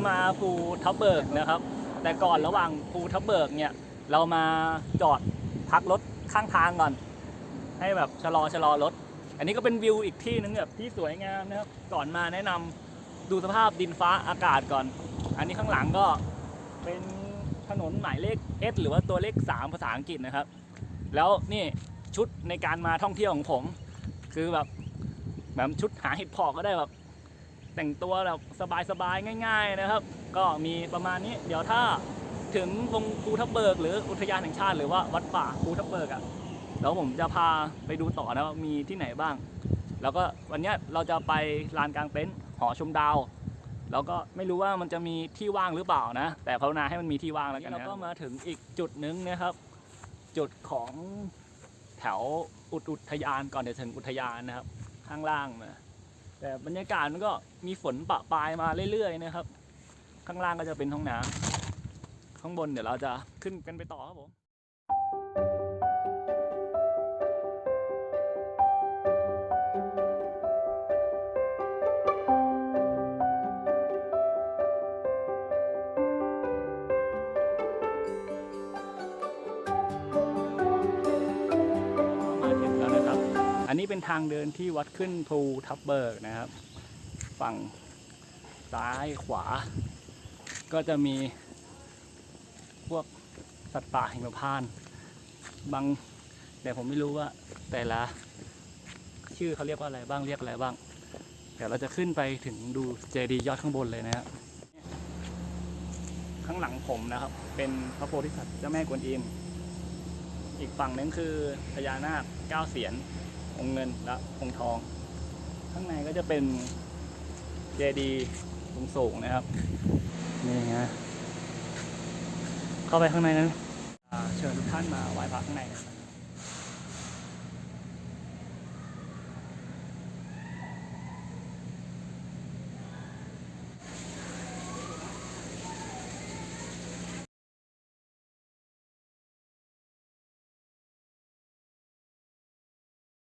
จะมาภูทับเบิกนะครับ แต่ก่อนระหว่างภูทับเบิกเนี่ยเรามาจอดพักรถข้างทางก่อน ให้แบบชะลอชะลอรถ อันนี้ก็เป็นวิวอีกที่หนึงแบบที่สวยงามนะครับก่อนมาแนะนำดูสภาพดินฟ้าอากาศก่อน อันนี้ข้างหลังก็เป็นถนนหมายเลข S หรือว่าตัวเลข 3 ภาษาอังกฤษนะครับ แล้วนี่ชุดในการมาท่องเที่ยวของผม คือแบบแบบชุดหาเห็ดพาะก็ได้แบบ แต่งตัวแบบสบายๆง่าย ๆนะครับ ก็มีประมาณนี้ เดี๋ยวถ้าถึงวงภูทับเบิก หรืออุทยานแห่งชาติหรือว่าวัดป่าภูทับเบิกอะ่ะแล้วผมจะพาไปดูต่อนะว่ามีที่ไหนบ้าง แล้วก็วันนี้เราจะไปลานกลางเต็นท์หอชมดาวแล้วก็ไม่รู้ว่ามันจะมีที่ว่างหรือเปล่านะ แต่ภาวนาให้มันมีที่ว่างแล้วกันนะเราก็มาถึงอีกจุดหนึงนะครับ จุดของแถวอุทอุทยานก่อนจะถึงอุทยานนะครับ ข้างล่างนะ แต่บรรยากาศมันก็มีฝนปะปลายมาเรื่อยๆนะครับ ข้างล่างก็จะเป็นห้องน้ำข้างบนเดี๋ยวเราจะขึ้นกันไปต่อครับผม เป็นทางเดินที่วัดขึ้นภูทับเบิกนะครับ ฝั่งซ้ายขวา ก็จะมีพวกสัตว์ป่าหิมพานต์บางแต่ผมไม่รู้ว่าแต่ละชื่อเขาเรียกว่าอะไรบ้างเรียกอะไรบ้าง เดี๋ยวเราจะขึ้นไปถึงดูเจดีย์ยอดข้างบนเลยนะครับข้างหลังผมนะครับ เป็นพระโพธิสัตว์เจ้าแม่กวนอิมอีกฝั่งนึงคือพญานาคเก้าเสียน องค์เงินและองค์ทอง ข้างในก็จะเป็นเจดีย์สูงๆนะครับ นี่ไงเข้าไปข้างในนั้นเชิญทุกท่านมาไหว้พระข้างใน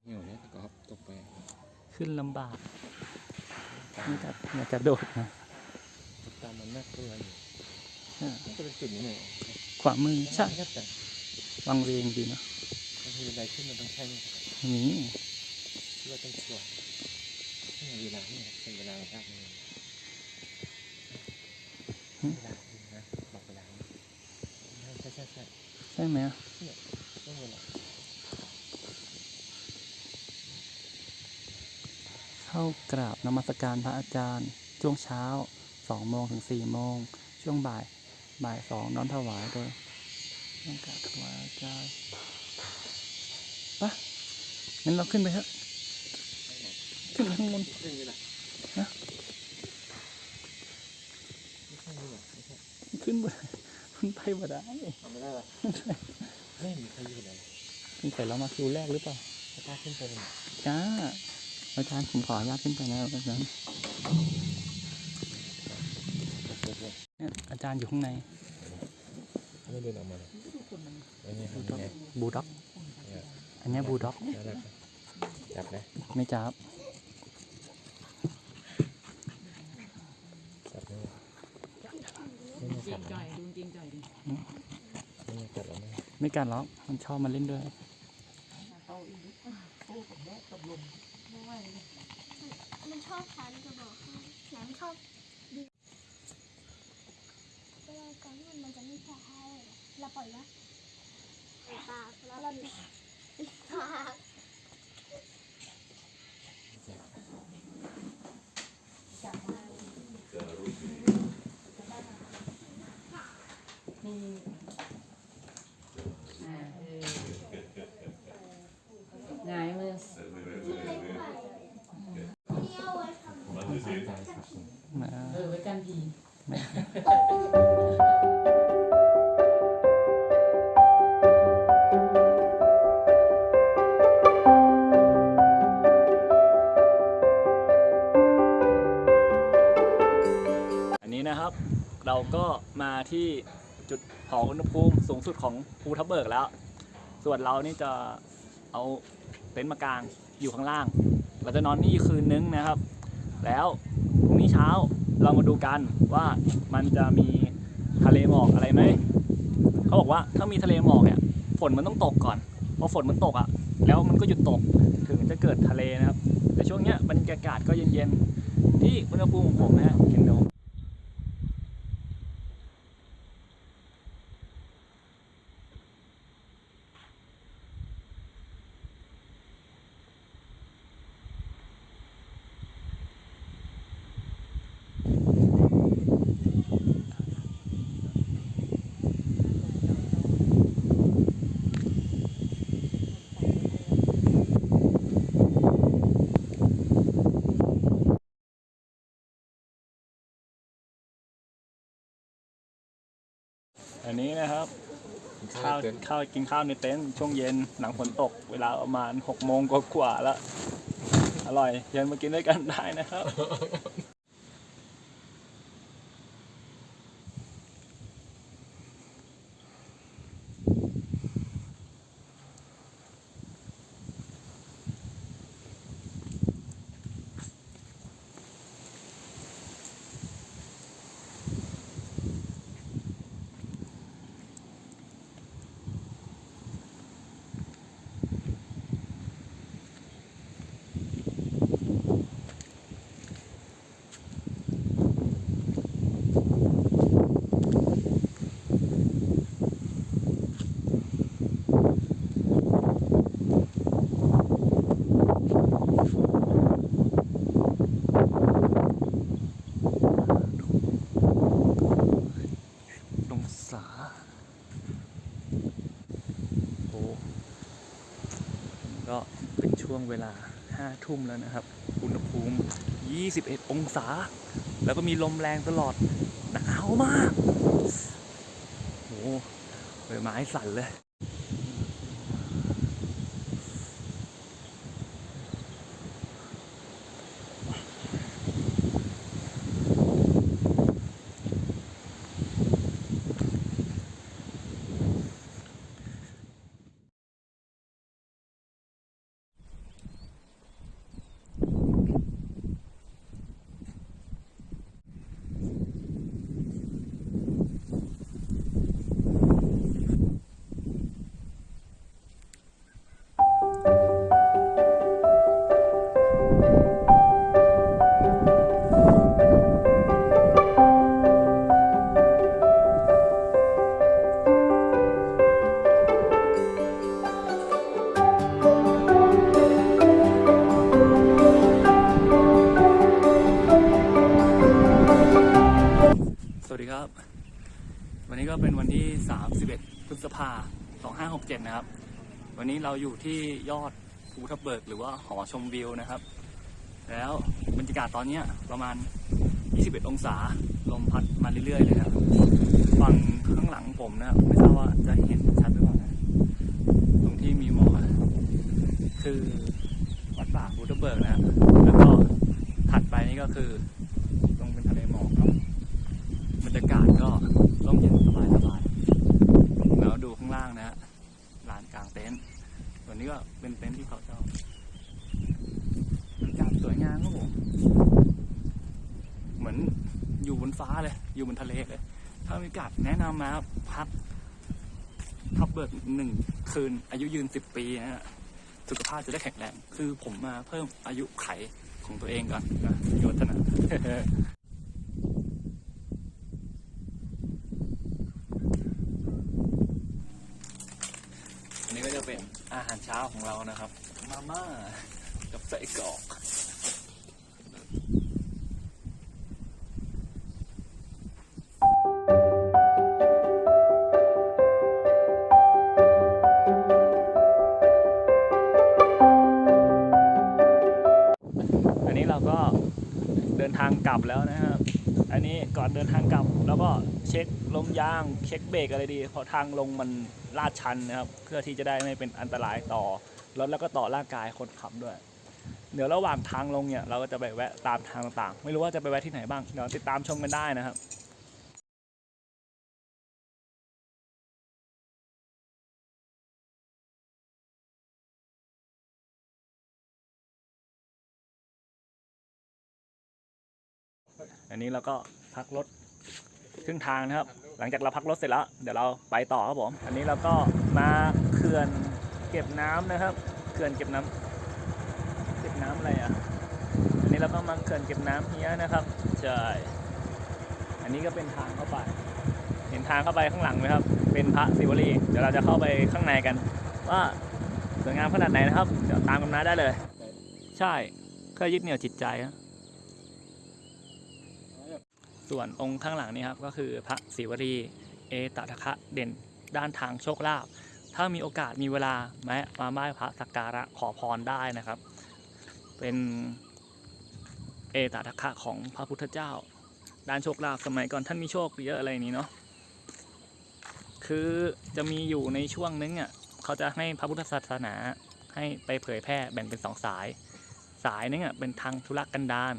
เหี่ยวเนี่ยก็ตกไป ขึ้นลำบากนี่จะอยากจะโดดนะตามมันน่ากลัวอยู่อ่าน่าจะเป็นจุดนี้หน่อยขวามือใช่ครับแต่วังเวียงดีเนาะบางทีอะไรขึ้นมันต้องใช่เนี่ยนี่ที่ว่าต้องชัวร์นี่เวลาเนี่ยเป็นเวลาของภาคนี้เวลาจริงนะบอกเวลาใช่ใช่ใช่ใช่ไหมอะ ต้องเวลา เข้ากราบนมัสการพระอาจารย์ ช่วงเช้า2โมงถึง4โมง ช่วงบ่ายบ่ายสองน้อมถวายโดยต้องกราบถวายอาจารย์ปะงั้นเราขึ้นไปเถอะขึ้นไปข้างบนเรื่องนี้แหละฮะไม่ใช่นี่หรอไม่ใช่ขึ้นไปมันไปบ่ได้ทำไม่ได้หรอไม่มีใครอยู่เลยสงสัยเรามาคิวแรกหรือเปล่าถ้าพาขึ้นไปเลยจ้า อาจารย์ผมขออนุญาตขึ้นไปนะอาจารย์เนี่ยอาจารย์อยู่ข้างในไม่เดินออกมาเลยไม่เนี่ยบูด็อกเนี่ยบูด็อก อันเนี้ยบูด็อกแล้วแบบจับนะไม่จับจับไม่ไม่ไม่จริจังบใจนะดูจริงใจดิไม่ไม่จับแล้วไม่ไม่การล็อกมันชอบมาเล่นด้วยเอาอีกนิดโอ้กับแม่กับลมไ่อยมันชอบฉันจะบอกให้แหนมชอบดีเวลาก่อนที่มันจะไม่แพ้ให้เราปล่อยนะปากเราปิดปาก มีไงมือ เล็กไปเที่ยวไว้ทำ ต้องสามใจครับคุณ มา เออไว้กันที อันนี้นะครับ เราก็มาที่จุดหออุณหภูมิสูงสุดของภูทับเบิกแล้ว ส่วนเรานี่จะเอาเต็นท์มากางอยู่ข้างล่าง เราจะนอนนี่คืนนึงนะครับ แล้วพรุ่งนี้เช้า เรามาดูกันว่ามันจะมีทะเลหมอกอะไรไหมเขาบอกว่าถ้ามีทะเลหมอกเนี่ยฝนมันต้องตกก่อนพอฝนมันตกอะ่ะ แล้วมันก็หยุดตกถึงจะเกิดทะเลนะครับ แต่ช่วงเนี้ยบรรยากาศก็เย็นๆที่อุณหภูมิของผมนะฮะเห็นเดี๋ยว อันนี้นะครับข้าวข้าวกินข้าวในเต็นท์ช่วงเย็นหลังฝนตก เวลาประมาณหกโมงกว่าๆแล้ว อร่อยเย็นมากินด้วยกันได้นะครับ ก็เป็นช่วงเวลาห้าทุ่มแล้วนะครับ อุณหภูมิ 21 องศา แล้วก็มีลมแรงตลอดหนาวมากโอ้ใบไม้สั่นเลย ครับ วันนี้ก็เป็นวันที่ 31 พฤษภา2567 นะครับ วันนี้เราอยู่ที่ยอดภูทับเบิก หรือว่าหอชมวิวนะครับ แล้วบรรยากาศตอนนี้ประมาณ 21 องศา ลมพัดมาเรื่อยๆเลยครับ ฝั่งข้างหลังผมนะครับไม่ทราบว่าจะเห็นชัดหรือเปล่านะตรงที่มีหมอกคือวัดป่าภูทับเบิกนะครับ แล้วก็ถัดไปนี่ก็คือตรงเป็นทะเลหมอกเนาะ บรรยากาศก็ร่มเย็นสบายสบายๆแล้วดูข้างล่างนะฮะลานกลางเต็นท์วันนี้ก็เป็นเต็นท์ที่เขาเช่าบรรยากางครับผมเหมือนอยู่บนฟ้าเลย อยู่บนทะเลเลย ถ้ามีกาสแนะนำมาพักทับเบิกหนึ่งคืน อายุยืนสิบปีนะฮะสุขภาพจะได้แข็งแรง คือผมมาเพิ่มอายุไขของตัวเองก่อนนะโยธนาอันนี้ก็จะเป็นอาหารเช้าของเรานะครับ มาม่ากับไส้กรอก เราก็เดินทางกลับแล้วนะครับ อันนี้ก่อนเดินทางกลับ แล้วก็เช็คลมยาง เช็คเบรกอะไรดี เพราะทางลงมันลาดชันนะครับ เพื่อที่จะได้ไม่เป็นอันตรายต่อรถแล้วก็ต่อร่างกายคนขับด้วย เดี๋ยวระหว่างทางลงเนี่ยเราก็จะไปแวะตามทางต่างๆ ไม่รู้ว่าจะไปแวะที่ไหนบ้าง เดี๋ยวติดตามชมกันได้นะครับ อันนี้เราก็พักรถครึ่งทางนะครับ หลังจากเราพักรถเสร็จแล้ว เดี๋ยวเราไปต่อครับผม อันนี้เราก็มาเขื่อนเก็บน้ำนะครับ เขื่อนเก็บน้ำเก็บน้ำอะไรอะ อันนี้เราก็มาเขื่อนเก็บน้ำเฮียนะครับ ใช่ อันนี้ก็เป็นทางเข้าไป เห็นทางเข้าไปข้างหลังไหมครับ เป็นพระศิวลี เดี๋ยวเราจะเข้าไปข้างในกัน ว่าสวยงามขนาดไหนนะครับ เดี๋ยวตามกันมาได้เลย ใช่เพื่อยึดเหนี่ยวจิตใจครับ ส่วนองค์ข้างหลังนี่ครับก็คือพระศิวลีเอตตะคะเด่นด้านทางโชคลาภถ้ามีโอกาสมีเวลาแม้มาไหว้พระสักการะขอพรได้นะครับ เป็นเอตตะคะของพระพุทธเจ้า ด้านโชคลาภสมัยก่อนท่านมีโชคเยอะอะไรนี้เนาะคือจะมีอยู่ในช่วงนึงอะเขาจะให้พระพุทธศาสนาให้ไปเผยแพร่แบ่งเป็นสองสาย สายนึงอะเป็นทางธุรกันดาร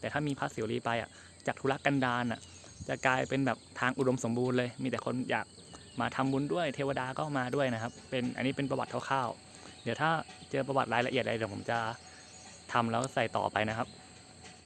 แต่ถ้ามีพระศิวลีไปอะ จากธุรกันดารอะ จะกลายเป็นแบบทางอุดมสมบูรณ์เลย มีแต่คนอยากมาทำบุญด้วย เทวดาก็มาด้วยนะครับ เป็นอันนี้เป็นประวัติคร่าวๆ เดี๋ยวถ้าเจอประวัติรายละเอียดอะไรเดี๋ยวผมจะทำแล้วใส่ต่อไปนะครับ